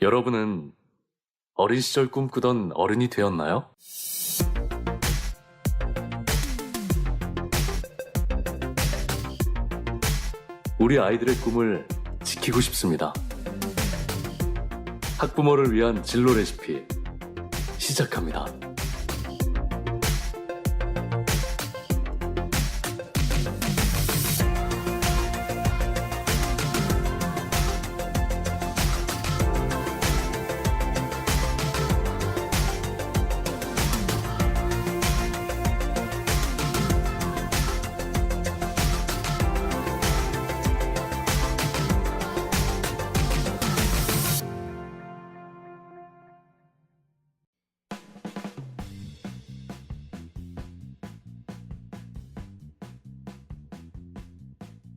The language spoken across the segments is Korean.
여러분은 어린 시절 꿈꾸던 어른이 되었나요? 우리 아이들의 꿈을 지키고 싶습니다. 학부모를 위한 진로 레시피 시작합니다.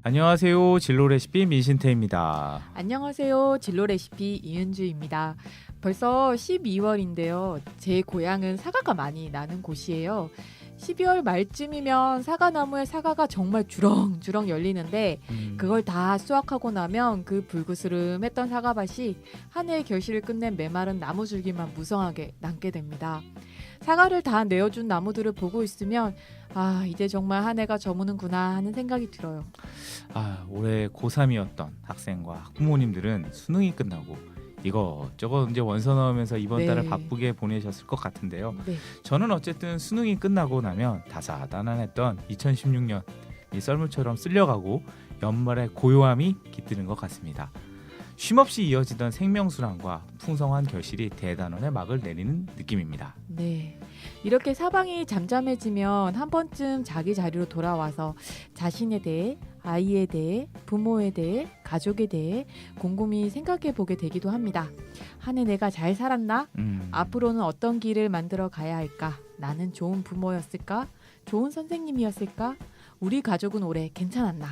안녕하세요. 진로 레시피 민신태입니다. 안녕하세요. 진로 레시피 이은주입니다. 벌써 12월인데요. 제 고향은 사과가 많이 나는 곳이에요. 12월 말쯤이면 사과나무에 사과가 정말 주렁주렁 열리는데 음, 그걸 다 수확하고 나면 그 불그스름했던 사과밭이 한 해의 결실을 끝낸 메마른 나무 줄기만 무성하게 남게 됩니다. 사과를 다 내어준 나무들을 보고 있으면 아 이제 정말 한 해가 저무는구나 하는 생각이 들어요. 아, 올해 고3이었던 학생과 학부모님들은 수능이 끝나고 이거 저거 이제 원서 넣으면서 이번 네. 달을 바쁘게 보내셨을 것 같은데요. 네. 저는 어쨌든 수능이 끝나고 나면 다사다난했던 2016년 이 썰물처럼 쓸려가고 연말에 고요함이 깃드는 것 같습니다. 쉼없이 이어지던 생명수란과 풍성한 결실이 대단원의 막을 내리는 느낌입니다. 네. 이렇게 사방이 잠잠해지면 한 번쯤 자기 자리로 돌아와서 자신에 대해, 아이에 대해, 부모에 대해, 가족에 대해 곰곰이 생각해 보게 되기도 합니다. 한 해 내가 잘 살았나? 음, 앞으로는 어떤 길을 만들어 가야 할까? 나는 좋은 부모였을까? 좋은 선생님이었을까? 우리 가족은 올해 괜찮았나?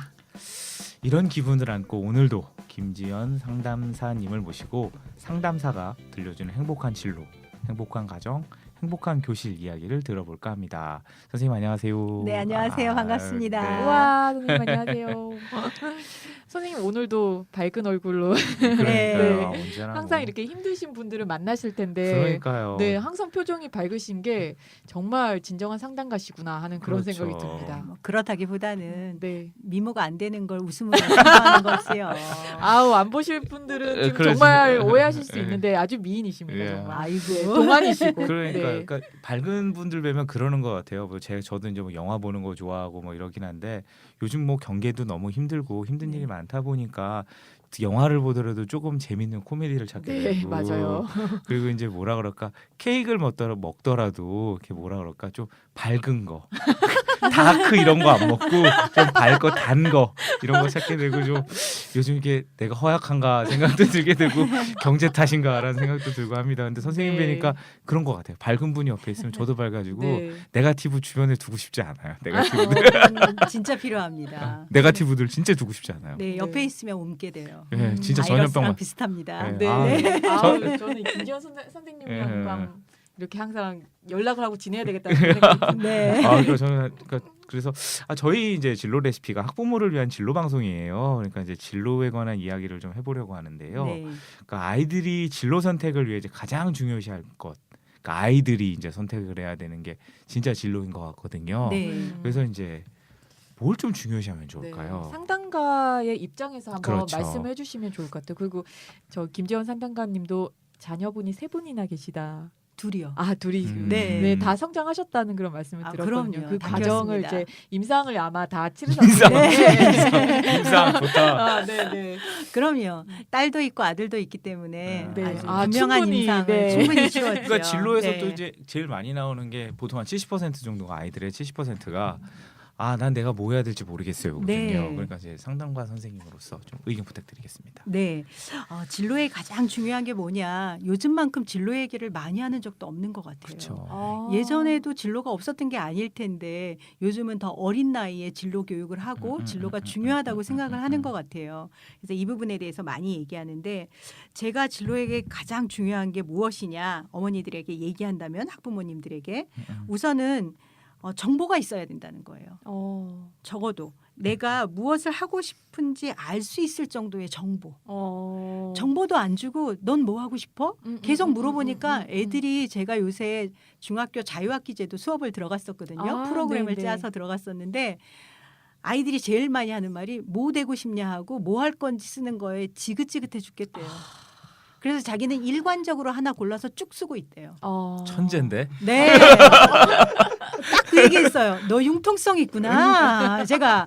이런 기분을 안고 오늘도 김지연 상담사님을 모시고 상담사가 들려주는 행복한 진로, 행복한 가정, 행복한 교실 이야기를 들어볼까 합니다. 선생님 안녕하세요. 네, 안녕하세요. 반갑습니다. 네. 우와, 선생님 안녕하세요. 선생님 오늘도 밝은 얼굴로 그러니까요. 네. 언제나 항상 뭐. 이렇게 힘드신 분들을 만나실 텐데 그러니까요. 네 항상 표정이 밝으신 게 정말 진정한 상담가시구나 하는 그런 그렇죠. 생각이 듭니다. 뭐 그렇다기보다는 네. 미모가 안 되는 걸 웃음으로 상상하는 것이요. 아우 안 보실 분들은 에, 지금 정말 오해하실 수 예. 있는데 아주 미인이십니다 예. 정말. 아이고. 동안이시고. 그러니까, 네. 그러니까 밝은 분들 뵈면 그러는 것 같아요. 뭐 제가 저도 이제 뭐 영화 보는 거 좋아하고 뭐 이러긴 한데 요즘 뭐 경계도 너무 힘들고 힘든 네. 일이 많다 보니까 영화를 보더라도 조금 재밌는 코미디를 찾게 네 되고 맞아요. 그리고 이제 뭐라 그럴까 케이크를 먹더라 먹더라도 이렇게 뭐라 그럴까 좀 밝은 거 다크 이런 거 안 먹고 좀 밝고 단 거 이런 거 찾게 되고 좀 요즘 이게 내가 허약한가 생각도 들게 되고 경제 탓인가라는 생각도 들고 합니다. 근데 선생님 네. 뵈니까 그런 것 같아요. 밝은 분이 옆에 있으면 저도 밝아지고 네. 네가티브 주변에 두고 싶지 않아요. 네가티브 음, 진짜 필요합니다. 네가티브들 진짜 두고 싶지 않아요. 네, 옆에 네. 있으면 옮게 돼요. 예, 진짜 바이러스랑 전염병 비슷합니다. 네. 네. 아, 네. 아, 저- 저는 김지현 선생, 선생님이랑 예. 이렇게 항상 연락을 하고 지내야 되겠다는 생각이. 네. 아, 그러니까 저는 그러니까 그래서 아, 저희 이제 진로 레시피가 학부모를 위한 진로 방송이에요. 그러니까 이제 진로에 관한 이야기를 좀 해보려고 하는데요. 네. 그러니까 아이들이 진로 선택을 위해 이제 가장 중요시할 것, 그러니까 아이들이 이제 선택을 해야 되는 게 진짜 진로인 것 같거든요. 네. 음. 그래서 이제 뭘 좀 중요시하면 네, 좋을까요? 상담가의 입장에서 한번 그렇죠. 말씀해 주시면 좋을 것 같아요. 그리고 저 김재원 상담가님도 자녀분이 세 분이나 계시다. 둘이요. 아 둘이 음. 네. 네, 다 성장하셨다는 그런 말씀을 아, 들었거든요. 그럼요. 그다 과정을. 이제 임상을 아마 다. 치르셨는데. 임상 좋다. 아, 네, 네. 그럼요. 딸도 있고 아들도 있기 때문에 네. 아주 아, 분명한 충분히, 임상을 네. 충분히 치렀죠. 그러니까 진로에서 네. 또 이제 제일 많이 나오는 게 보통 한 70% 정도가 아이들의 70%가 아, 난 내가 뭐 해야 될지 모르겠어요. 네. 그러니까 이제 상담가 선생님으로서 좀 의견 부탁드리겠습니다. 네. 어, 진로에 가장 중요한 게 뭐냐. 요즘만큼 진로 얘기를 많이 하는 적도 없는 것 같아요. 그렇죠. 아. 예전에도 진로가 없었던 게 아닐 텐데 요즘은 더 어린 나이에 진로 교육을 하고 음, 음, 진로가 음, 음, 중요하다고 음, 생각을 음, 하는 음. 것 같아요. 그래서 이 부분에 대해서 많이 얘기하는데 제가 진로에게 가장 중요한 게 무엇이냐 어머니들에게 얘기한다면 학부모님들에게 음, 우선은 어, 정보가 있어야 된다는 거예요. 어. 적어도 내가 무엇을 하고 싶은지 알 수 있을 정도의 정보. 어. 정보도 안 주고 넌 뭐 하고 싶어? 음, 음, 계속 음, 물어보니까 음. 애들이 제가 요새 중학교 자유학기 제도 수업을 들어갔었거든요. 아, 프로그램을 네네. 짜서 들어갔었는데 아이들이 제일 많이 하는 말이 뭐 되고 싶냐 하고 뭐 할 건지 쓰는 거에 지긋지긋해 죽겠대요. 아. 그래서 자기는 일관적으로 하나 골라서 쭉 쓰고 있대요. 어. 천재인데. 네. 딱 그 얘기했어요. 너 융통성 있구나. 제가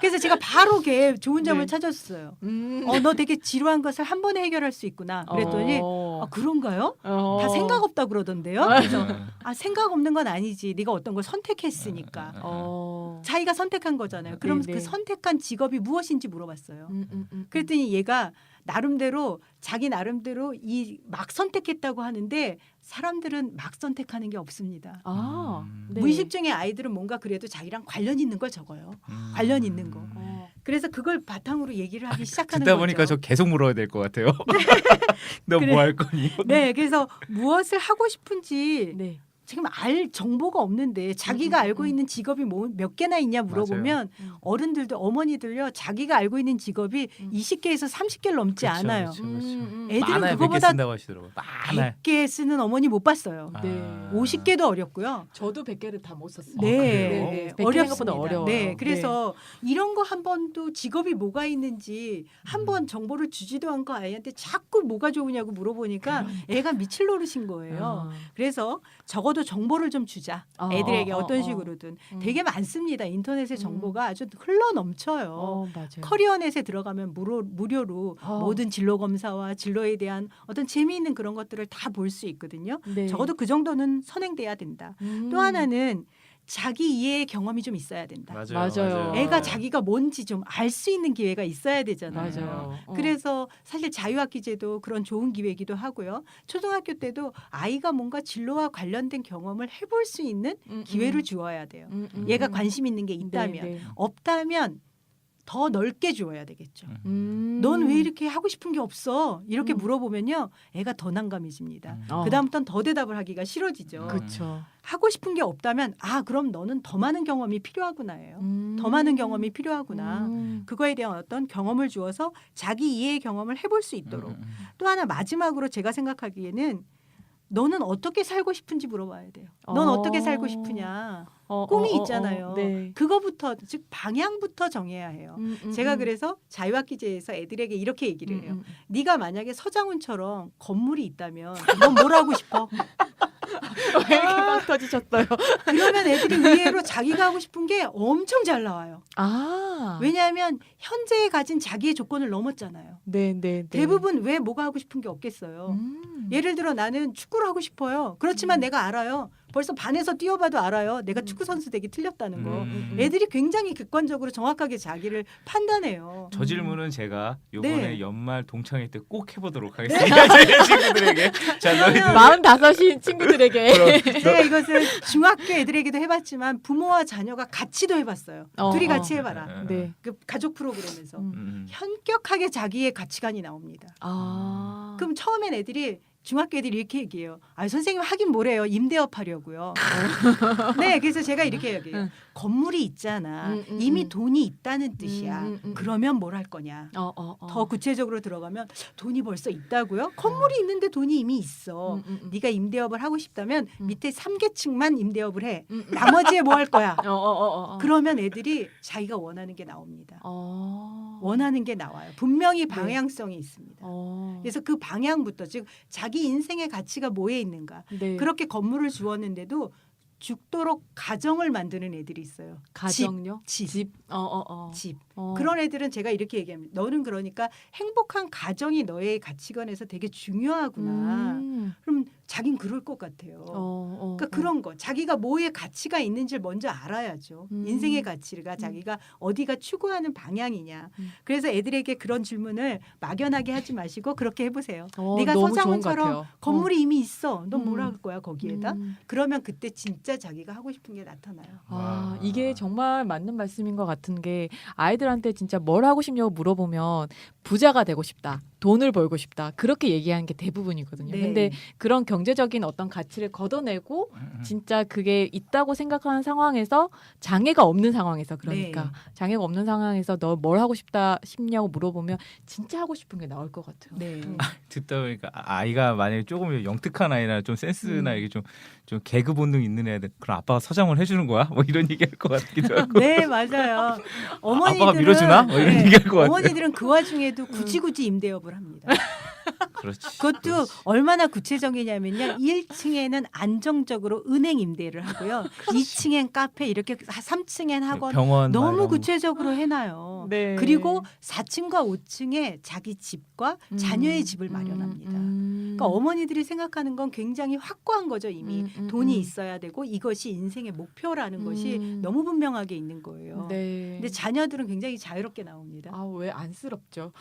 그래서 제가 바로 걔 좋은 점을 네. 찾았어요. 음. 어, 너 되게 지루한 것을 한 번에 해결할 수 있구나. 그랬더니 어. 아, 그런가요? 어. 다 생각 없다 그러던데요. 아. 그래서 아 생각 없는 건 아니지. 네가 어떤 걸 선택했으니까. 어. 자기가 선택한 거잖아요. 그럼 네, 네. 그 선택한 직업이 무엇인지 물어봤어요. 음, 음, 음. 그랬더니 얘가 나름대로 자기 나름대로 이 막 선택했다고 하는데 사람들은 막 선택하는 게 없습니다. 아. 음. 네. 무의식 중에 아이들은 뭔가 그래도 자기랑 관련 있는 걸 적어요. 음. 관련 있는 거. 어. 그래서 그걸 바탕으로 얘기를 하기 시작하는 듣다 거죠. 보니까 저 계속 물어야 될 것 같아요. 너 그래. 뭐할 거니? 네, 그래서 무엇을 하고 싶은지 네. 지금 알 정보가 없는데 자기가 음, 음, 알고 음. 있는 직업이 뭐, 몇 개나 있냐 물어보면 음. 어른들도 어머니들요 자기가 알고 있는 직업이 음. 20개에서 30개를 넘지 그렇죠, 않아요. 그렇죠, 그렇죠. 애들은 많아요. 100개 그거보다 쓴다고 하시더라고요. 많아요. 100개 쓰는 어머니 못 봤어요. 네. 아. 50개도 어렵고요. 저도 100개를 다 못 썼어요. 네, 그래요? 네, 네. 100개 어렵습니다. 생각보다 어려워요. 네, 그래서 이런 거 한 번도 직업이 뭐가 있는지 한 번 정보를 주지도 않고 아이한테 자꾸 뭐가 좋으냐고 물어보니까 애가 미칠 노릇인 거예요. 아. 그래서 적어도 정보를 좀 주자. 어, 애들에게 어, 어, 떤 어. 식으로든 음. 되게 많습니다. 인터넷의 음. 정보가 아주 흘러 넘쳐요. 어. 커리어넷에 들어가면 무료, 무료로 어. 모든 진로 검사와 진로에 대한 어떤 재미있는 그런 것들을 다 볼 수 있거든요. 네. 적어도 그 정도는 선행돼야 된다. 음. 또 하나는 자기 이해의 경험이 좀 있어야 된다. 맞아요. 맞아요. 애가 어. 자기가 뭔지 좀 알 수 있는 기회가 있어야 되잖아요. 맞아요. 어. 그래서 사실 자유학기제도 그런 좋은 기회이기도 하고요. 초등학교 때도 아이가 뭔가 진로와 관련된 경험을 해볼 수 있는 음, 기회를 음. 주어야 돼요. 음, 음, 얘가 음. 관심 있는 게 있다면 네, 네. 없다면 더 넓게 주어야 되겠죠. 음. 넌왜 이렇게 하고 싶은 게 없어? 이렇게 음. 물어보면요, 애가 더 난감해집니다. 어. 그 다음부터는 더 대답을 하기가 싫어지죠. 음. 그렇죠. 하고 싶은 게 없다면 아 그럼 너는 더 많은 경험이 필요하구나예요. 음. 더 많은 경험이 필요하구나. 음. 그거에 대한 어떤 경험을 주어서 자기 이해의 경험을 해볼 수 있도록. 음, 음, 음. 또 하나 마지막으로 제가 생각하기에는 너는 어떻게 살고 싶은지 물어봐야 돼요. 넌 어. 어. 떻게 살고 싶으냐. 어, 꿈이 어, 어, 있잖아요. 어. 네. 그거부터 즉 방향부터 정해야 해요. 음, 음, 제가 음. 그래서 자유학 기제에서 애들에게 이렇게 얘기를 해요. 음, 음. 네가 만약에 서장훈처럼 건물이 있다면 넌 뭘 하고 싶어? 왜 이렇게 막 터지셨어요? 그러면 애들이 의외로 자기가 하고 싶은 게 엄청 잘 나와요. 아. 왜냐하면 현재에 가진 자기의 조건을 넘었잖아요. 네, 네, 네. 대부분 왜 뭐가 하고 싶은 게 없겠어요. 음. 예를 들어 나는 축구를 하고 싶어요. 그렇지만 음. 내가 알아요. 벌써 반에서 뛰어봐도 알아요. 내가 음. 축구 선수 되기 틀렸다는 거. 음. 애들이 굉장히 객관적으로 정확하게 자기를 판단해요. 저 질문은 제가 요번에 네. 연말 동창회 때 꼭 해보도록 하겠습니다. 제 친구들에게. 자, 너희들 마흔 다섯인 친구들에게. 제가 이것을 중학교 애들에게도 해봤지만 부모와 자녀가 같이도 해봤어요. 어, 둘이 어. 같이 해봐라. 네. 그 가족 프로그램에서 음. 음. 현격하게 자기의 가치관이 나옵니다. 아. 그럼 처음엔 애들이 중학교 애들이 이렇게 얘기해요. 아 선생님 하긴 뭐래요. 임대업 하려고요. 네, 그래서 제가 이렇게 얘기해요. 응. 건물이 있잖아. 음, 음, 이미 음. 돈이 있다는 뜻이야. 음, 음, 음. 그러면 뭘 할 거냐? 어, 어, 어. 더 구체적으로 들어가면 돈이 벌써 있다고요? 건물이 있는데 돈이 이미 있어. 음, 음, 음. 네가 임대업을 하고 싶다면 음. 밑에 3계층만 임대업을 해. 음, 음. 나머지에 뭐 할 거야? 어, 어, 어, 어. 그러면 애들이 자기가 원하는 게 나옵니다. 어. 원하는 게 나와요. 분명히 네. 방향성이 있습니다. 어. 그래서 그 방향부터 즉 자기 인생의 가치가 뭐에 있는가 네. 그렇게 건물을 주었는데도 죽도록 가정을 만드는 애들이 있어요. 가정요? 집, 집. 어, 어, 어. 집. 어. 그런 애들은 제가 이렇게 얘기합니다. 너는 그러니까 행복한 가정이 너의 가치관에서 되게 중요하구나. 음. 그럼 자긴 그럴 것 같아요. 어, 어, 그러니까 어. 그런 거 자기가 뭐에 가치가 있는지를 먼저 알아야죠. 음. 인생의 가치가 자기가 어디가 추구하는 방향이냐. 음. 그래서 애들에게 그런 질문을 막연하게 하지 마시고 그렇게 해보세요. 어, 네가 서장훈처럼 같아요. 건물이 이미 있어. 넌뭘 음. 할 거야 거기에다? 음. 그러면 그때 진짜 자기가 하고 싶은 게 나타나요. 아, 와. 이게 정말 맞는 말씀인 것 같은 게 아이들한테 진짜 뭘 하고 싶냐고 물어보면 부자가 되고 싶다. 돈을 벌고 싶다 그렇게 얘기하는 게 대부분이거든요. 네. 근데 그런 경제적인 어떤 가치를 걷어내고 음. 진짜 그게 있다고 생각하는 상황에서 장애가 없는 상황에서 그러니까 네. 장애가 없는 상황에서 너 뭘 하고 싶다 싶냐고 물어보면 진짜 하고 싶은 게 나올 것 같아요. 네. 음. 듣다 보니까 아- 아이가 만약에 조금 영특한 아이나 좀 센스나 음. 이게 좀, 좀 개그 본능 있는 애들 그럼 아빠가 서장을 해주는 거야? 뭐 이런 얘기할 것 같기도 하고 네, 맞아요. 어머니들은 아빠가 밀어주나? 뭐 이런 네, 얘기할 것 같아요. 어머니들은 그 와중에도 굳이 굳이 임대업을 합니다. 그렇지. 그것도 그렇지. 얼마나 구체적이냐면요. 1층에는 안정적으로 은행 임대를 하고요. 2층엔 카페 이렇게 3층엔 학원 병원 막 너무 구체적으로 해놔요. 네. 그리고 4층과 5층에 자기 집과 음, 자녀의 집을 음, 마련합니다. 음. 그러니까 어머니들이 생각하는 건 굉장히 확고한 거죠 이미 음, 음, 돈이 음. 있어야 되고 이것이 인생의 목표라는 것이 음. 너무 분명하게 있는 거예요. 네. 근데 자녀들은 굉장히 자유롭게 나옵니다. 아 왜 안쓰럽죠?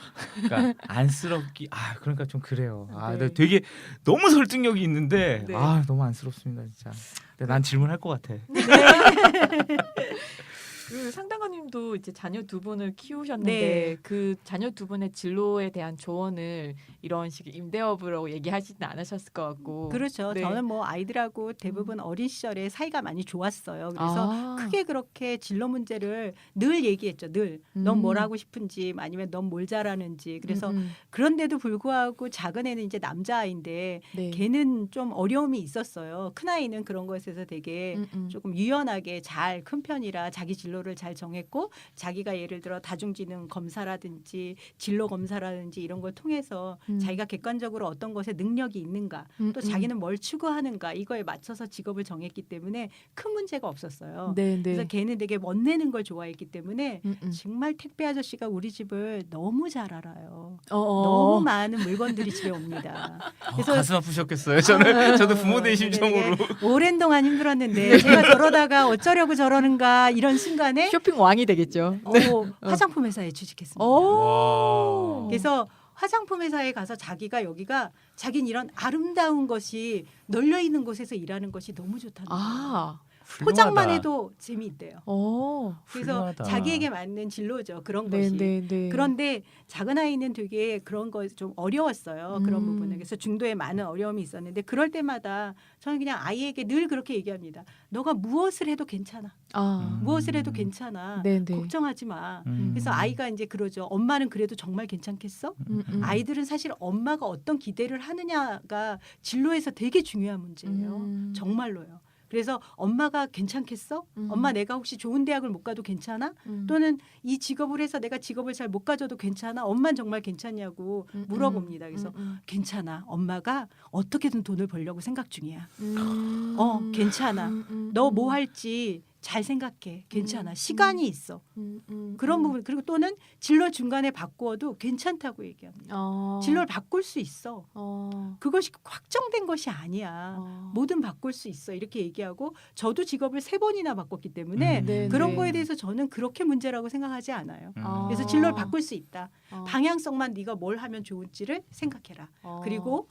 그러니까 안쓰럽기 아 그 러니까 좀 그래요. 아 네. 되게 너무 설득력이 있는데 네. 아 너무 안쓰럽습니다 진짜. 근데 난 질문할 것 같아. 그 상담가님도 이제 자녀 두 분을 키우셨는데 네. 그 자녀 두 분의 진로에 대한 조언을 이런 식의 임대업으로 얘기하지는 않으셨을 것 같고 그렇죠. 네. 저는 뭐 아이들하고 대부분 어린 시절에 사이가 많이 좋았어요. 그래서 아. 크게 그렇게 진로 문제를 늘 얘기했죠. 늘. 넌 음. 뭘 하고 싶은지 아니면 넌 뭘 잘하는지. 그래서 음, 음. 그런데도 불구하고 작은 애는 이제 남자아이인데 네. 걔는 좀 어려움이 있었어요. 큰 아이는 그런 것에서 되게 음, 음. 조금 유연하게 잘 큰 편이라 자기 진로 를 잘 정했고 자기가 예를 들어 다중지능 검사라든지 진로 검사라든지 이런 걸 통해서 음. 자기가 객관적으로 어떤 것에 능력이 있는가 음, 또 음. 자기는 뭘 추구하는가 이거에 맞춰서 직업을 정했기 때문에 큰 문제가 없었어요. 네, 네. 그래서 걔는 되게 멋내는 걸 좋아했기 때문에 음, 음. 정말 택배 아저씨가 우리 집을 너무 잘 알아요. 어, 어. 너무 많은 물건들이 집에 옵니다. 어, 그래서- 가슴 아프셨겠어요. 저는 저도 부모 된 네, 심정으로 오랜 동안 힘들었는데 제가 저러다가 어쩌려고 저러는가 이런 순간 에 쇼핑 왕이 되겠죠. 어, 화장품 회사에 취직했습니다. 오. 와. 그래서 화장품 회사에 가서 자기가 여기가 자긴 이런 아름다운 것이 널려 있는 곳에서 일하는 것이 너무 좋다는 거예요. 아. 포장만. 해도 재미있대요. 어. 그래서 훌륭하다. 자기에게 맞는 진로죠. 그런 네, 것이. 네, 네. 그런데 작은 아이는 되게 그런 거 좀 어려웠어요. 그런 음. 부분에. 그래서 중도에 많은 어려움이 있었는데 그럴 때마다 저는 그냥 아이에게 늘 그렇게 얘기합니다. 너가 무엇을 해도 괜찮아. 아. 음. 무엇을 해도 괜찮아. 네, 네. 걱정하지 마. 음. 그래서 아이가 이제 그러죠. 엄마는 그래도 정말 괜찮겠어? 음, 음. 아이들은 사실 엄마가 어떤 기대를 하느냐가 진로에서 되게 중요한 문제예요. 음. 정말로요. 그래서 엄마가 괜찮겠어? 음. 엄마 내가 혹시 좋은 대학을 못 가도 괜찮아? 음. 또는 이 직업을 해서 내가 직업을 잘 못 가져도 괜찮아? 엄마는 정말 괜찮냐고 음, 물어봅니다. 음, 그래서 음, 괜찮아. 엄마가 어떻게든 돈을 벌려고 생각 중이야. 음. 어, 괜찮아. 음, 음, 너 음. 뭐 할지 잘 생각해. 괜찮아. 음, 시간이 있어. 음, 음, 그런 음. 부분 그리고 또는 진로 중간에 바꾸어도 괜찮다고 얘기합니다. 어. 진로를 바꿀 수 있어. 어. 그것이 확정된 것이 아니야. 어. 뭐든 바꿀 수 있어. 이렇게 얘기하고 저도 직업을 세 번이나 바꿨기 때문에 음. 네, 그런 네. 거에 대해서 저는 그렇게 문제라고 생각하지 않아요. 음. 아. 그래서 진로를 바꿀 수 있다. 어. 방향성만 네가 뭘 하면 좋을지를 생각해라. 어. 그리고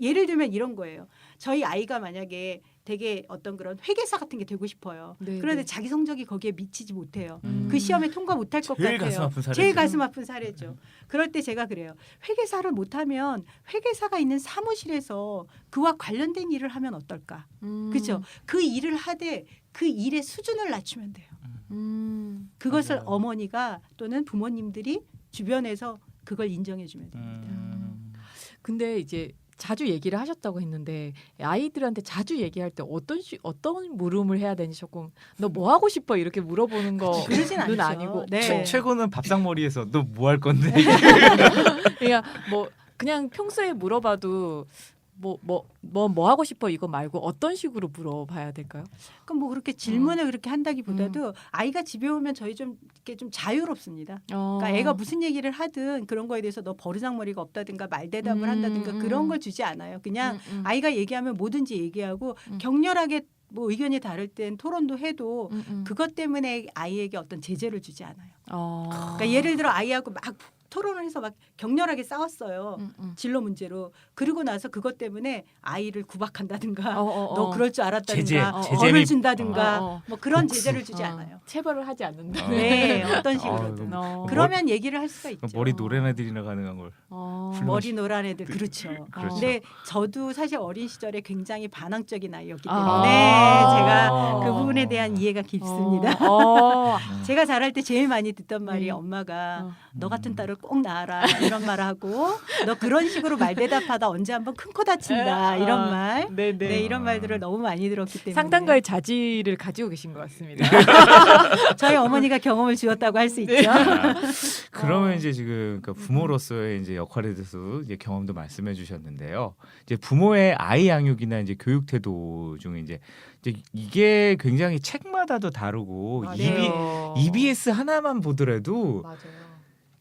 예를 들면 이런 거예요. 저희 아이가 만약에 되게 어떤 그런 회계사 같은 게 되고 싶어요. 네, 그런데 네. 자기 성적이 거기에 미치지 못해요. 음. 그 시험에 통과 못할 것 제일 같아요. 가슴 아픈 사례죠. 제일 가슴 아픈 사례죠. 그럴 때 제가 그래요. 회계사를 못하면 회계사가 있는 사무실에서 그와 관련된 일을 하면 어떨까? 음. 그죠? 그 일을 하되 그 일의 수준을 낮추면 돼요. 음. 그것을 맞아요. 어머니가 또는 부모님들이 주변에서 그걸 인정해 주면 돼요. 음. 근데 이제 자주 얘기를 하셨다고 했는데 아이들한테 자주 얘기할 때 어떤 시, 어떤 물음을 해야 되는지 조금 너 뭐 하고 싶어 이렇게 물어보는 거 그러진 는 않죠. 아니고 네. 최, 최고는 밥상머리에서 너 뭐 할 건데? 그러니까 뭐 그냥 평소에 물어봐도 뭐 뭐 뭐 뭐 하고 싶어 이거 말고 어떤 식으로 물어봐야 될까요? 그럼 뭐 그렇게 질문을 그렇게 음. 한다기보다도 아이가 집에 오면 저희 좀 이렇게 좀 자유롭습니다. 어. 그러니까 애가 무슨 얘기를 하든 그런 거에 대해서 너 버르장머리가 없다든가 말대답을 음, 한다든가 음. 그런 걸 주지 않아요. 그냥 음, 음. 아이가 얘기하면 뭐든지 얘기하고 음. 격렬하게 뭐 의견이 다를 땐 토론도 해도 음, 음. 그것 때문에 아이에게 어떤 제재를 주지 않아요. 어. 그러니까 예를 들어 아이하고 막 토론을 해서 막 격렬하게 싸웠어요. 음, 음. 진로 문제로. 그리고 나서 그것 때문에 아이를 구박한다든가 어, 어, 어. 너 그럴 줄 알았다든가 제재, 어, 제재 벌을 및 준다든가 어, 어. 뭐 그런 복수. 제재를 주지 어, 않아요. 체벌을 하지 않는다. 어. 네, 어떤 아, 식으로든. 어. 그러면 얘기를 할 수가 있죠. 머리 노란 애들이나 가능한 걸. 어. 훌륭하시- 머리 노란 애들 그렇죠. 그렇죠. 근데 저도 사실 어린 시절에 굉장히 반항적인 아이였기 때문에 아. 제가 그 부분에 대한 이해가 깊습니다. 어. 어. 제가 자랄 때 제일 많이 듣던 말이 네. 엄마가 어. 너 같은 딸을 꼭 낳아라 이런 말 하고 너 그런 식으로 말 대답하다 언제 한번 큰 코 다친다 이런 말. 네, 네. 네 이런 말들을 너무 많이 들었기 때문에 상당가의 자질을 가지고 계신 것 같습니다. 저희 어머니가 경험을 주었다고 할 수 있죠. 아, 그러면 어. 이제 지금 그러니까 부모로서의 이제 역할에 대해서 이제 경험도 말씀해 주셨는데요. 이제 부모의 아이 양육이나 이제 교육 태도 중에 이제, 이제 이게 굉장히 책마다도 다르고 아, EB, 맞아요. EBS 하나만 보더라도 맞아요.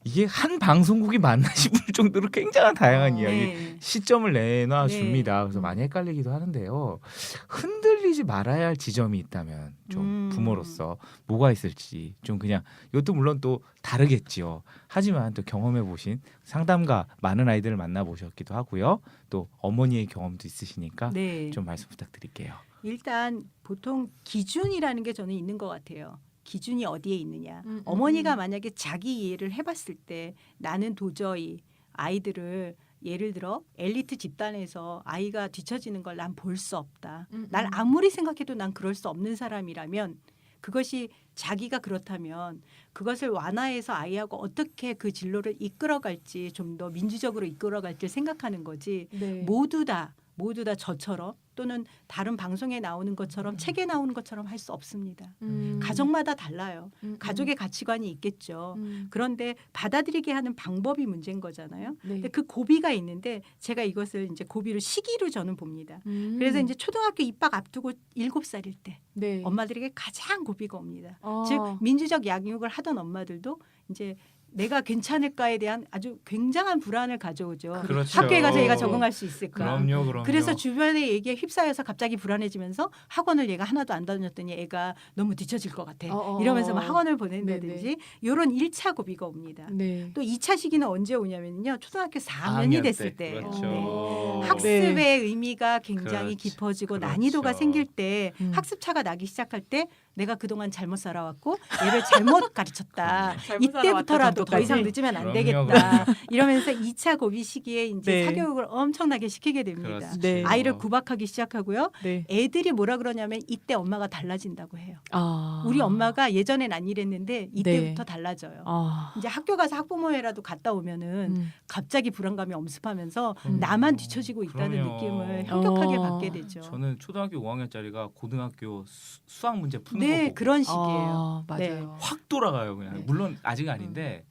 이게 한 방송국이 맞나 싶을 정도로 굉장한 다양한 어, 이야기 네. 시점을 내놔 네. 줍니다. 그래서 음. 많이 헷갈리기도 하는데요. 흔들리지 말아야 할 지점이 있다면 좀 음. 부모로서 뭐가 있을지 좀 그냥 이것도 물론 또 다르겠지요. 하지만 또 경험해 보신 상담가 많은 아이들을 만나 보셨기도 하고요. 또 어머니의 경험도 있으시니까 네. 좀 말씀 부탁드릴게요. 일단 보통 기준이라는 게 저는 있는 것 같아요. 기준이 어디에 있느냐. 음, 음, 어머니가 음. 만약에 자기 이해를 해봤을 때 나는 도저히 아이들을 예를 들어 엘리트 집단에서 아이가 뒤처지는 걸 난 볼 수 없다. 음, 난 음. 아무리 생각해도 난 그럴 수 없는 사람이라면 그것이 자기가 그렇다면 그것을 완화해서 아이하고 어떻게 그 진로를 이끌어갈지 좀 더 민주적으로 이끌어갈지 생각하는 거지 네. 모두 다 모두 다 저처럼 또는 다른 방송에 나오는 것처럼 책에 나오는 것처럼 할 수 없습니다. 음. 가정마다 달라요. 음, 가족의 가치관이 있겠죠. 음. 그런데 받아들이게 하는 방법이 문제인 거잖아요. 네. 근데 그 고비가 있는데 제가 이것을 이제 고비를 시기로 저는 봅니다. 음. 그래서 이제 초등학교 입학 앞두고 일곱 살일 때 네. 엄마들에게 가장 고비가 옵니다. 어. 즉 민주적 양육을 하던 엄마들도 이제 내가 괜찮을까에 대한 아주 굉장한 불안을 가져오죠. 그렇죠. 학교에 가서 얘가 적응할 수 있을까? 그럼요, 그럼요. 그래서 주변의 얘기에 휩싸여서 갑자기 불안해지면서 학원을 얘가 하나도 안 다녔더니 애가 너무 뒤처질 것 같아. 어, 어, 이러면서 막 어. 학원을 보낸다든지 이런 일차 고비가 옵니다. 네. 또이차 시기는 언제 오냐면요. 초등학교 4학년이 됐을 때. 그렇죠. 네. 네. 학습의 의미가 굉장히 그렇지. 깊어지고 그렇죠. 난이도가 생길 때 음. 학습차가 나기 시작할 때 내가 그동안 잘못 살아왔고 얘를 잘못 가르쳤다. 잘못 이때부터라도 더 이상. 늦으면 안 되겠다. 이러면서 2차 고비 시기에 이제 네. 사교육을 엄청나게 시키게 됩니다. 그렇지. 네. 아이를 구박하기 시작하고요. 네. 애들이 뭐라 그러냐면 이때 엄마가 달라진다고 해요. 아. 우리 엄마가 예전엔 안 이랬는데 이때부터 네. 달라져요. 아. 이제 학교 가서 학부모회라도 갔다 오면은 음. 갑자기 불안감이 엄습하면서 음. 나만 뒤처지고 있다는 그럼요. 느낌을 현격하게 어. 받게 되죠. 저는 초등학교 5학년짜리가 고등학교 수, 수학 문제 푸는 거 네, 보고 그런 식이에요. 아, 네. 맞아요. 확 돌아가요 그냥. 네. 물론 아직 아닌데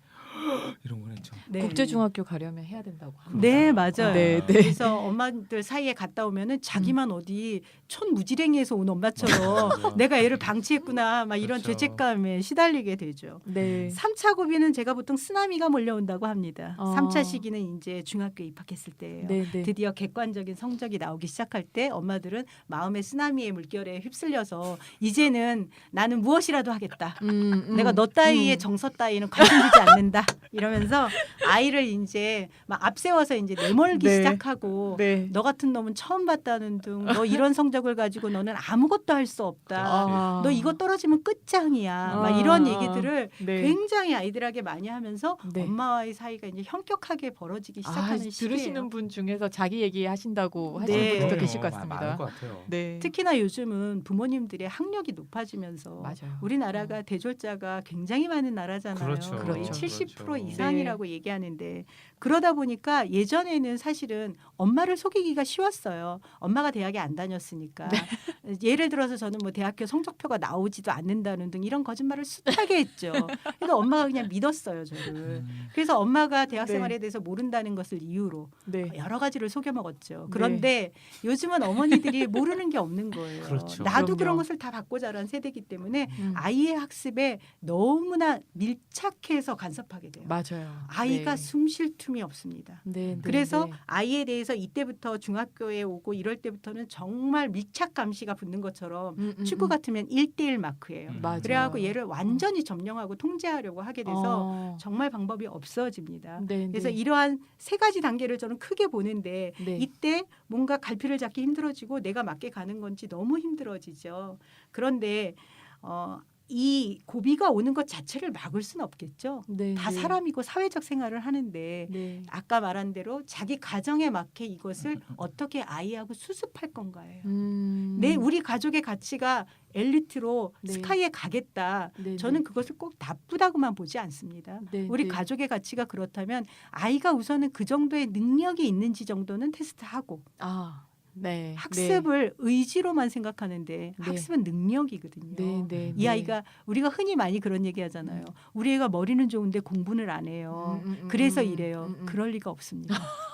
이런 건 했죠. 네. 국제중학교 가려면 해야 된다고 합니다. 네, 맞아요. 네, 네. 그래서 엄마들 사이에 갔다 오면은 자기만 어디 촌 무지랭이에서 온 엄마처럼 맞아. 내가 애를 방치했구나 막 이런 그렇죠. 죄책감에 시달리게 되죠. 네. 삼차 고비는 제가 보통 쓰나미가 몰려온다고 합니다. 어. 삼차 시기는 이제 중학교 입학했을 때예요. 네, 네. 드디어 객관적인 성적이 나오기 시작할 때 엄마들은 마음의 쓰나미의 물결에 휩쓸려서 이제는 나는 무엇이라도 하겠다. 음, 음. 내가 너 따위의 음. 정서 따위는 관심 주지 않는다. 이러면서 아이를 이제 막 앞세워서 이제 내몰기 네. 시작하고 네. 너 같은 놈은 처음 봤다는 둥. 너 이런 성적을 가지고 너는 아무것도 할 수 없다. 아. 너 이거 떨어지면 끝장이야. 아. 막 이런 얘기들을 네. 굉장히 아이들에게 많이 하면서 네. 엄마와의 사이가 이제 현격하게 벌어지기 아, 시작하는 시기예요. 들으시는 분 중에서 자기 얘기 하신다고 하시는 네. 분들도 그럼요. 계실 것 같습니다. 것 같아요. 네. 특히나 요즘은 부모님들의 학력이 높아지면서 맞아요. 우리나라가 대졸자가 굉장히 많은 나라잖아요. 그렇죠. 거의 그렇죠. 70% 그렇죠. 이상이라고 얘기하는데 그러다 보니까 예전에는 사실은 엄마를 속이기가 쉬웠어요. 엄마가 대학에 안 다녔으니까. 네. 예를 들어서 저는 뭐 대학교 성적표가 나오지도 않는다는 등 이런 거짓말을 숱하게 했죠. 그러니까 엄마가 그냥 믿었어요, 저를. 음. 그래서 엄마가 대학 네. 생활에 대해서 모른다는 것을 이유로 네. 여러 가지를 속여 먹었죠. 그런데 요즘은 어머니들이 모르는 게 없는 거예요. 그렇죠. 나도 그럼요. 그런 것을 다 받고 자란 세대이기 때문에 음. 아이의 학습에 너무나 밀착해서 간섭하게 돼요. 맞아요. 아이가 네. 숨쉴 틈이 없습니다. 네, 네, 그래서 네. 아이에 대해서 이때부터 중학교에 오고 이럴 때부터는 정말 밀착 감시가 붙는 것처럼 음, 음, 축구 음. 같으면 1대1 마크예요. 음. 맞아요. 그래갖고 얘를 완전히 점령하고 통제하려고 하게 돼서 어. 정말 방법이 없어집니다. 네, 그래서 네. 이러한 세 가지 단계를 저는 크게 보는데 네. 이때 뭔가 갈피를 잡기 힘들어지고 내가 맞게 가는 건지 너무 힘들어지죠. 그런데 어, 이 고비가 오는 것 자체를 막을 수는 없겠죠. 네, 다 네. 사람이고 사회적 생활을 하는데 네. 아까 말한 대로 자기 가정에 맞게 이것을 어떻게 아이하고 수습할 건가예요. 음. 내 우리 가족의 가치가 엘리트로 네. 스카이에 가겠다. 네, 저는 그것을 꼭 나쁘다고만 보지 않습니다. 네, 우리 네. 가족의 가치가 그렇다면 아이가 우선은 그 정도의 능력이 있는지 정도는 테스트하고 아, 네. 학습을 의지로만 생각하는데 네. 학습은 능력이거든요. 네, 네. 이 아이가 우리가 흔히 많이 그런 얘기 하잖아요. 우리 애가 머리는 좋은데 공부는 안 해요. 음, 음, 음, 그래서 음, 이래요. 음, 음. 그럴 리가 없습니다.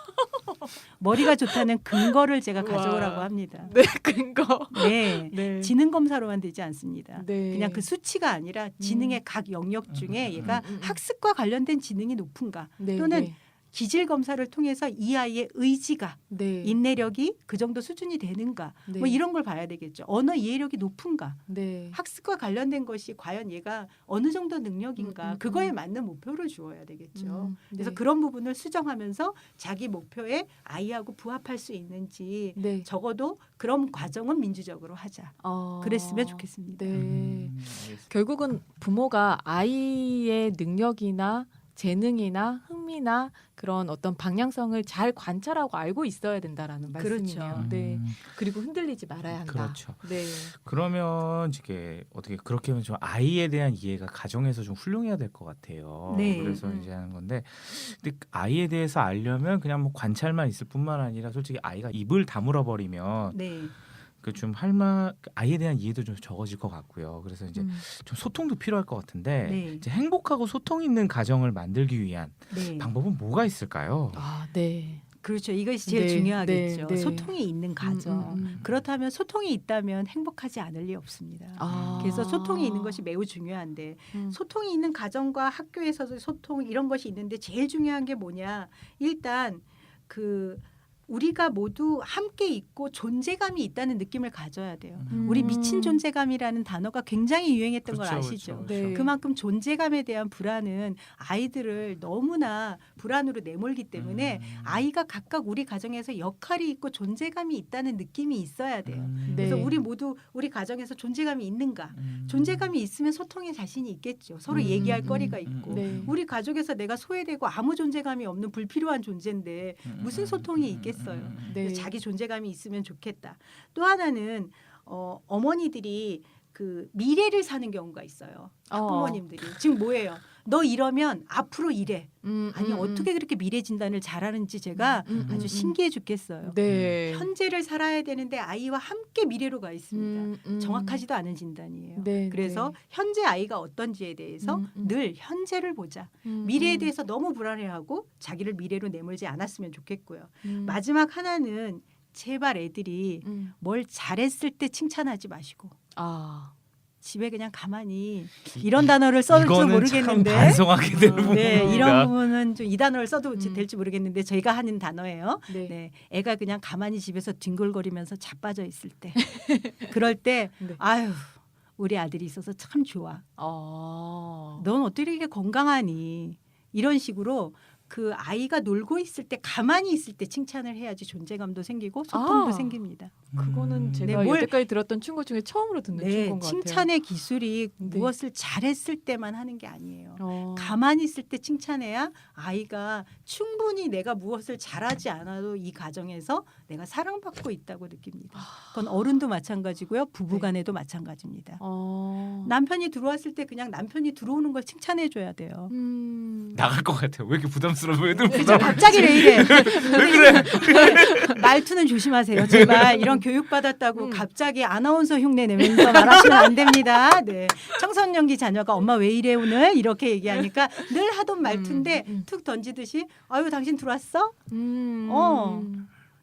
머리가 좋다는 근거를 제가. 가져오라고 합니다. 네, 근거. 네. 네. 지능 검사로만 되지 않습니다. 네. 그냥 그 수치가 아니라 지능의 각 영역 중에 음, 얘가 음, 음, 음. 학습과 관련된 지능이 높은가 네, 또는 네. 기질 검사를 통해서 이 아이의 의지가 네. 인내력이 그 정도 수준이 되는가 네. 뭐 이런 걸 봐야 되겠죠. 언어 이해력이 높은가 네. 학습과 관련된 것이 과연 얘가 어느 정도 능력인가 음, 음, 그거에 음. 맞는 목표를 주어야 되겠죠. 음, 그래서 네. 그런 부분을 수정하면서 자기 목표에 아이하고 부합할 수 있는지 네. 적어도 그런 과정은 민주적으로 하자. 어. 그랬으면 좋겠습니다. 네. 음. 결국은 부모가 아이의 능력이나 재능이나 흥미나 그런 어떤 방향성을 잘 관찰하고 알고 있어야 된다라는 그렇죠. 말씀이네요. 네. 음, 그리고 흔들리지 말아야 한다. 그렇죠. 네. 그러면 이게 어떻게 그렇게 하면 좀 아이에 대한 이해가 가정에서 좀 훌륭해야 될 것 같아요. 네. 그래서 음. 이제 하는 건데, 근데 아이에 대해서 알려면 그냥 뭐 관찰만 있을 뿐만 아니라 솔직히 아이가 입을 다물어 버리면 네. 그좀 할만 아이에 대한 이해도 좀 적어질 것 같고요. 그래서 이제 음. 좀 소통도 필요할 것 같은데 네. 이제 행복하고 소통 있는 가정을 만들기 위한 네. 방법은 뭐가 있을까요? 아, 네. 그렇죠. 이것이 제일 네, 중요하겠죠. 네, 네. 소통이 있는 가정. 음, 음, 음. 그렇다면 소통이 있다면 행복하지 않을 리 없습니다. 아. 그래서 소통이 있는 것이 매우 중요한데 음. 소통이 있는 가정과 학교에서도 소통 이런 것이 있는데 제일 중요한 게 뭐냐? 일단 그 우리가 모두 함께 있고 존재감이 있다는 느낌을 가져야 돼요. 음. 우리 미친 존재감이라는 단어가 굉장히 유행했던 걸 그렇죠, 아시죠? 그렇죠, 네. 그렇죠. 그만큼 존재감에 대한 불안은 아이들을 너무나 불안으로 내몰기 때문에 음. 아이가 각각 우리 가정에서 역할이 있고 존재감이 있다는 느낌이 있어야 돼요. 음. 네. 그래서 우리 모두 우리 가정에서 존재감이 있는가? 음. 존재감이 있으면 소통에 자신이 있겠죠. 서로 음, 얘기할 음, 거리가 음, 있고. 네. 우리 가족에서 내가 소외되고 아무 존재감이 없는 불필요한 존재인데 음, 무슨 음, 소통이 음, 있겠어요. 음, 음, 네. 그래서 자기 존재감이 있으면 좋겠다. 또 하나는 어, 어머니들이 그 미래를 사는 경우가 있어요. 어. 부모님들이 지금 뭐예요? 너 이러면 앞으로 이래. 음, 아니 음, 음. 어떻게 그렇게 미래 진단을 잘하는지 제가 음, 음, 아주 음. 신기해 죽겠어요. 네. 현재를 살아야 되는데 아이와 함께 미래로 가 있습니다. 음, 음. 정확하지도 않은 진단이에요. 네, 그래서 네. 현재 아이가 어떤지에 대해서. 늘 현재를 보자. 음, 미래에 음. 대해서 너무 불안해하고 자기를 미래로 내몰지 않았으면 좋겠고요. 음. 마지막 하나는 제발 애들이 음. 뭘 잘했을 때 칭찬하지 마시고 아. 집에 그냥 가만히 이런 단어를 써도 이거는 모르겠는데 참 반성하게 될 어, 부분입니다. 네, 이런 부분은 좀 이 단어를 써도 음. 될지 모르겠는데 저희가 하는 단어예요. 네. 네, 애가 그냥 가만히 집에서 뒹굴거리면서 자빠져 있을 때, 그럴 때, 네. 아유, 우리 아들이 있어서 참 좋아. 어. 넌 어떻게 이렇게 건강하니? 이런 식으로 그 아이가 놀고 있을 때 가만히 있을 때 칭찬을 해야지 존재감도 생기고 소통도 아. 생깁니다. 그거는 음. 제가 네, 뭘- 여태까지 들었던 충고 중에 처음으로 듣는 네, 충고인 것 같아요. 칭찬의 기술이 네. 무엇을 잘했을 때만 하는 게 아니에요. 어. 가만히 있을 때 칭찬해야 아이가 충분히 내가 무엇을 잘하지 않아도 이 가정에서 내가 사랑받고 있다고 느낍니다. 그건 어른도 마찬가지고요. 부부간에도 마찬가지입니다. 어. 남편이 들어왔을 때 그냥 남편이 들어오는 걸 칭찬해 줘야 돼요. 음. 나갈 것 같아요. 왜 이렇게 부담 스러워? 애들 네, 부담. 갑자기 왜 이래? 왜 그래? 말투는 조심하세요. 제발 이런 교육 받았다고 음. 갑자기 아나운서 흉내 내면서 말하시면 안 됩니다. 네. 청소년기 자녀가 엄마 왜 이래 오늘 이렇게 얘기하니까 늘 하던 말투인데 음, 음. 툭 던지듯이 아유 당신 들어왔어? 음. 어.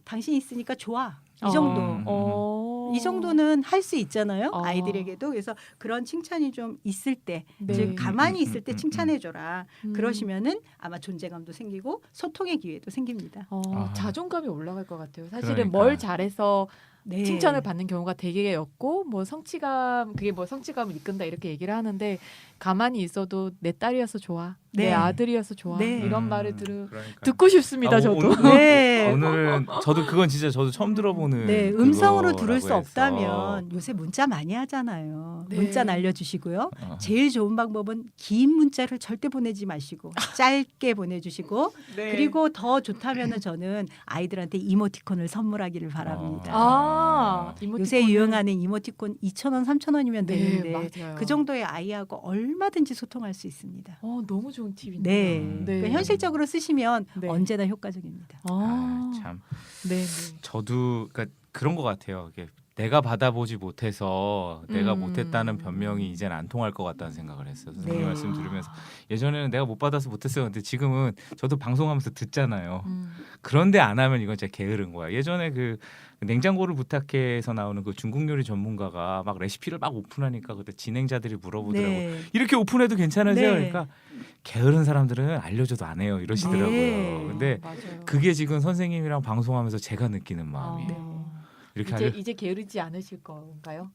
당신 있으니까 좋아. 이 어. 정도. 음. 어. 이 정도는 할 수 있잖아요. 어. 아이들에게도 그래서 그런 칭찬이 좀 있을 때, 네. 즉 가만히 음, 있을 음, 때 음, 칭찬해 줘라. 음. 그러시면은 아마 존재감도 생기고 소통의 기회도 생깁니다. 어, 아. 자존감이 올라갈 것 같아요. 사실은 그러니까. 뭘 잘해서 네. 칭찬을 받는 경우가 되게였고 뭐 성취감 그게 뭐 성취감을 이끈다 이렇게 얘기를 하는데 가만히 있어도 내 딸이어서 좋아 내 네. 아들이어서 좋아 네. 이런 음, 말을 들으 그러니까요. 듣고 싶습니다 아, 저도 오늘, 네. 오늘은 저도 그건 진짜 저도 처음 들어보는 네, 음성으로 들을 수. 없다면 요새 문자 많이 하잖아요. 네. 문자 날려주시고요. 어. 제일 좋은 방법은 긴 문자를 절대 보내지 마시고 짧게 보내주시고 네. 그리고 더 좋다면은 저는 아이들한테 이모티콘을 선물하기를 바랍니다. 아 이모티콘을- 요새 유행하는 이모티콘 2,000원, 3,000원이면 네 되는데 맞아요 그 정도의 아이하고 얼마든지 소통할 수 있습니다. 어 너무 좋은 팁이네요 네, 음. 그러니까 현실적으로 쓰시면 네. 언제나 효과적입니다. 아, 아, 참 네, 네. 저도 그러니까 그런 것 같아요. 이게 내가 받아보지 못해서 내가 음. 못했다는 변명이 이젠 안 통할 것 같다는 생각을 했어요. 선생님 네. 말씀 들으면서 예전에는 내가 못 받아서 못했어요. 근데 지금은 저도 방송하면서 듣잖아요. 음. 그런데 안 하면 이건 진짜 게으른 거야. 예전에 그 냉장고를 부탁해서 나오는 그 중국 요리 전문가가 막 레시피를 막 오픈하니까 그때 진행자들이 물어보더라고. 요 네. 이렇게 오픈해도 괜찮으세요? 네. 그러니까 게으른 사람들은 알려줘도 안 해요. 이러시더라고요. 네. 근데 맞아요. 그게 지금 선생님이랑 방송하면서 제가 느끼는 마음이에요. 어. 이렇게 이제 하려 이제 게으르지 않으실 건가요?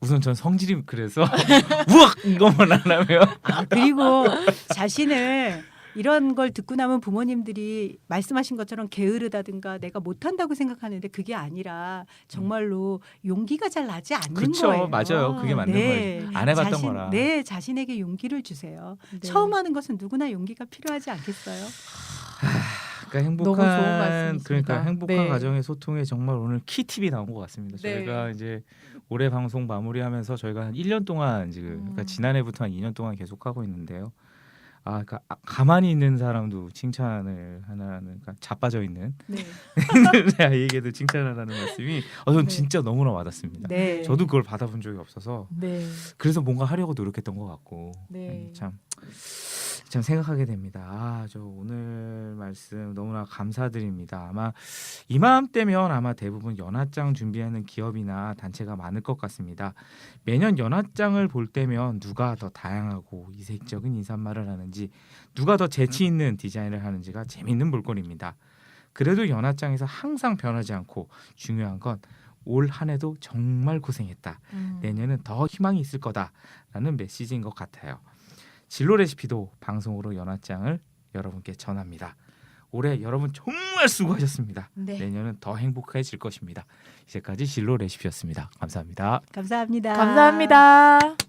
우선 전 성질이 그래서 우악 이것만 안 하면 아, 그리고 자신을 이런 걸 듣고 나면 부모님들이 말씀하신 것처럼 게으르다든가 내가 못한다고 생각하는데 그게 아니라 정말로 용기가 잘 나지 않는 그렇죠. 거예요. 맞아요. 그게 맞는 네. 거예요. 안 해봤던 자신, 거라. 네, 자신에게 용기를 주세요. 네. 처음 하는 것은 누구나 용기가 필요하지 않겠어요? 그러니까 행복한. 그러니까 행복한 네. 가정의 소통에 정말 오늘 키 팁이 나온 것 같습니다. 네. 저희가 이제 올해 방송 마무리하면서 저희가 한 1년 동안 지금 그러니까 음. 지난해부터 한 2년 동안 계속 하고 있는데요. 아, 그러니까 아, 가만히 있는 사람도 칭찬을 하나는 그러니까 자빠져 있는 네. 아이에게도 칭찬하라는 말씀이 어, 전 네. 진짜 너무나 와닿습니다. 네. 저도 그걸 받아본 적이 없어서 네. 그래서 뭔가 하려고 노력했던 것 같고 네. 음, 참. 참 생각하게 됩니다. 아, 저 오늘 말씀 너무나 감사드립니다. 아마 이맘때면 아마 대부분 연합장 준비하는 기업이나 단체가 많을 것 같습니다. 매년 연합장을 볼 때면 누가 더 다양하고 이색적인 인사말을 하는지, 누가 더 재치 있는 디자인을 하는지가 재밌는 볼거리입니다. 그래도 연합장에서 항상 변하지 않고 중요한 건 올한 해도 정말 고생했다. 음. 내년은 더 희망이 있을 거다라는 메시지인 것 같아요. 진로 레시피도 방송으로 연합장을 여러분께 전합니다. 올해 여러분 정말 수고하셨습니다. 네. 내년은 더 행복해질 것입니다. 이제까지 진로 레시피였습니다. 감사합니다. 감사합니다. 감사합니다.